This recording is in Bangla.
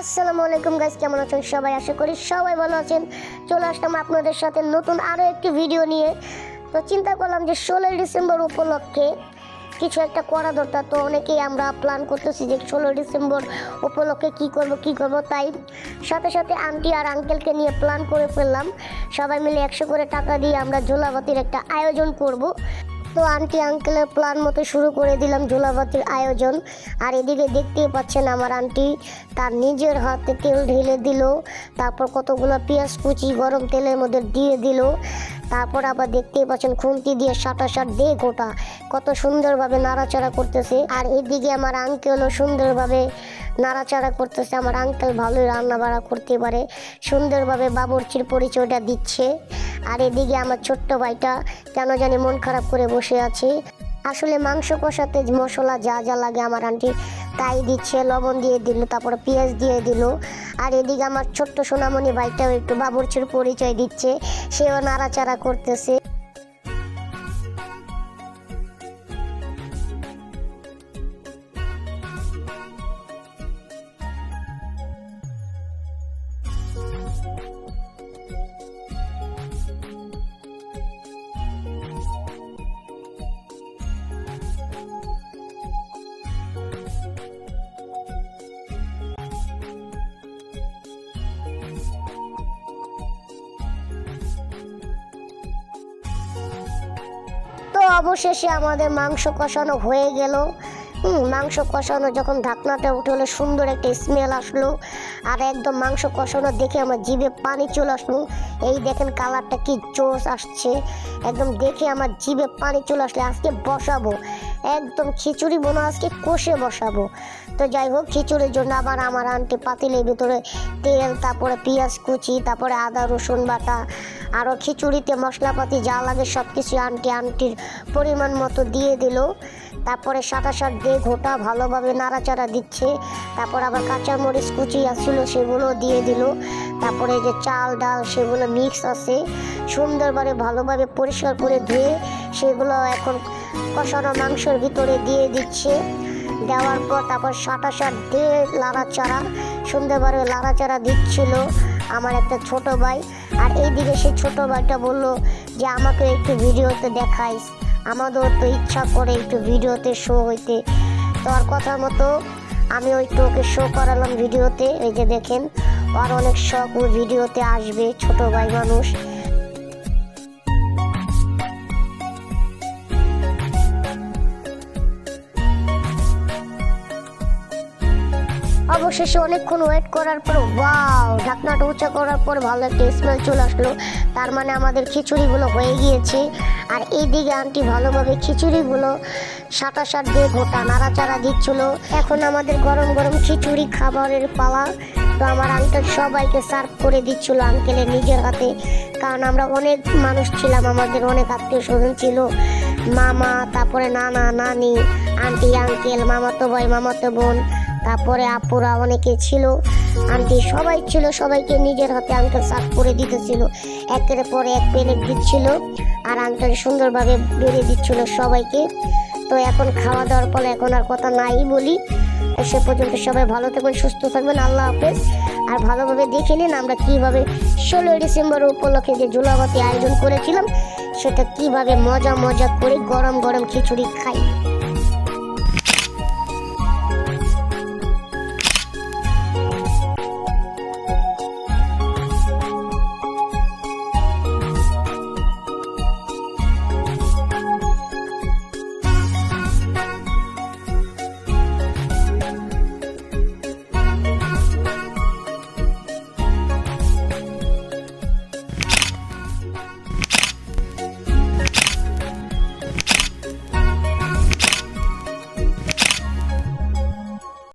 আসসালামু আলাইকুম গাইস কেমন আছেন সবাই? আশা করি সবাই ভালো আছেন। চলে আসলাম আপনাদের সাথে নতুন আরও একটি ভিডিও নিয়ে। তো চিন্তা করলাম যে ষোলোই ডিসেম্বর উপলক্ষে কিছু একটা করা দরকার। তো অনেকেই আমরা প্ল্যান করতেছি যে ষোলোই ডিসেম্বর উপলক্ষে কি করব কি করব, তাই সাথে সাথে আন্টি আর আঙ্কেলকে নিয়ে প্ল্যান করে ফেললাম। সবাই মিলে একশো করে টাকা দিয়ে আমরা ঝোলাবাতির একটা আয়োজন করব। তো আন্টি আঙ্কেলের প্ল্যান মতো শুরু করে দিলাম ঝোলাবাতির আয়োজন। আর এদিকে দেখতেই পাচ্ছেন আমার আন্টি, তার নিজের হাতে তেল ঢেলে দিল, তারপর কতগুলো পেঁয়াজ কুচি গরম তেলের মধ্যে দিয়ে দিল। তারপর আবার দেখতেই পাচ্ছেন খুন্তি দিয়ে সাটা সাট দিয়ে গোটা, কত সুন্দরভাবে নাড়াচাড়া করতেছে। আর এদিকে আমার আঙ্কেলও সুন্দরভাবে নাড়াচাড়া করতেছে, আমার আঙ্কেল ভালোই রান্না বাড়া করতে পারে, সুন্দরভাবে বাবরচির পরিচয়টা দিচ্ছে। আর এদিকে আমার ছোট্ট ভাইটা কেন জানি মন খারাপ করে বসে আছে। আসলে মাংস কষাতে মশলা যা যা লাগে আমার আন্টি তাই দিচ্ছে, লবণ দিয়ে দিল, তারপরে পেঁয়াজ দিয়ে দিল। আর এদিকে আমার ছোট্ট সোনামণি ভাইটাও একটু বাবরচির পরিচয় দিচ্ছে, সেও নাড়াচাড়া করতেছে। অবশেষে আমাদের মাংস কষানো হয়ে গেল। মাংস কষানো যখন ঢাকনাটা উঠে হলো, সুন্দর একটা স্মেল আসলো। আর একদম মাংস কষানো দেখে আমার জিভে পানি চলে আসলো। এই দেখেন কালারটা কি জোস আসছে। একদম দেখে আমার জিভে পানি চলে আসলে। আজকে বসাবো। একদম খিচুড়ি বোনা আজকে কষে বসাবো। তো যাই হোক, খিচুড়ির জন্য আবার আমার আন্টি পাতিলের ভিতরে তেল, তারপরে পেঁয়াজ কুচি, তারপরে আদা, রসুন বাটা আরও খিচুড়িতে মশলাপাতি যা লাগে সব কিছু আন্টি আন্টির পরিমাণ মতো দিয়ে দিল। তারপরে সাটা সাট দিয়ে ঘোটা ভালোভাবে নাড়াচাড়া দিচ্ছে। তারপর আবার কাঁচামরিচ কুচি আসছিল সেগুলো দিয়ে দিল। তারপরে যে চাল, ডাল সেগুলো মিক্স আছে। সুন্দরভাবে ভালোভাবে পরিষ্কার করে ধুয়ে সেগুলো এখন কষানো মাংসের ভিতরে দিয়ে দিচ্ছে। দেওয়ার পর তারপর সাটা সাট দিয়ে লাড়াচাড়া সুন্দরভাবে লাড়াচাড়া দিচ্ছিল আমার একটা ছোট ভাই। আর এইদিকে সে ছোট ভাইটা বলল যে, আমাকে একটু ভিডিওতে দেখাইস। আমাদেরও তো ইচ্ছা করে একটু ভিডিওতে শো হইতে। তো কথা মতো আমি ওই ওকে শো করালাম ভিডিওতে। এই যে দেখেন আর অনেক শখ, ও ভিডিওতে আসবে, ছোট ভাই মানুষ। অবশেষে অনেকক্ষণ ওয়েট করার পর ওয়াও ঢাকনাটা উঁচা করার পর ভালো একটা স্মেল চলে আসলো। তার মানে আমাদের খিচুড়িগুলো হয়ে গিয়েছে। আর এইদিকে আন্টি ভালোভাবে খিচুড়িগুলো সাটা সাট দিয়ে গোটা নাড়াচাড়া দিচ্ছিল। এখন আমাদের গরম গরম খিচুড়ি খাবারের পালা। তো আমার আঙ্কেল সবাইকে সার্ভ করে দিচ্ছিল আঙ্কেলের নিজের হাতে। কারণ আমরা অনেক মানুষ ছিলাম, আমাদের অনেক আত্মীয় স্বজন ছিল। মামা, তারপরে নানা, নানি আন্টি আঙ্কেল মামাতো ভাই, মামাতো বোন। তারপরে আপুরা অনেকে ছিল, আন্টি সবাই ছিল, সবাইকে নিজের হাতে আঙ্কেল সার্ভ করে দিতেছিল। একের পরে এক প্লেট দিচ্ছিল, আর আঙ্কেল সুন্দরভাবে বেড়ে দিচ্ছিল সবাইকে। তো এখন খাওয়া দাওয়ার পরে এখন আর কথা নাই বলি। সে পর্যন্ত সবাই ভালো থাকবেন, সুস্থ থাকবেন, আল্লাহ হাফেজ। আর ভালোভাবে দেখে নিন আমরা কীভাবে ষোলোই ডিসেম্বর উপলক্ষে যে জুলাবাতি আয়োজন করেছিলাম, সেটা কীভাবে মজা মজা করে গরম গরম খিচুড়ি খাই।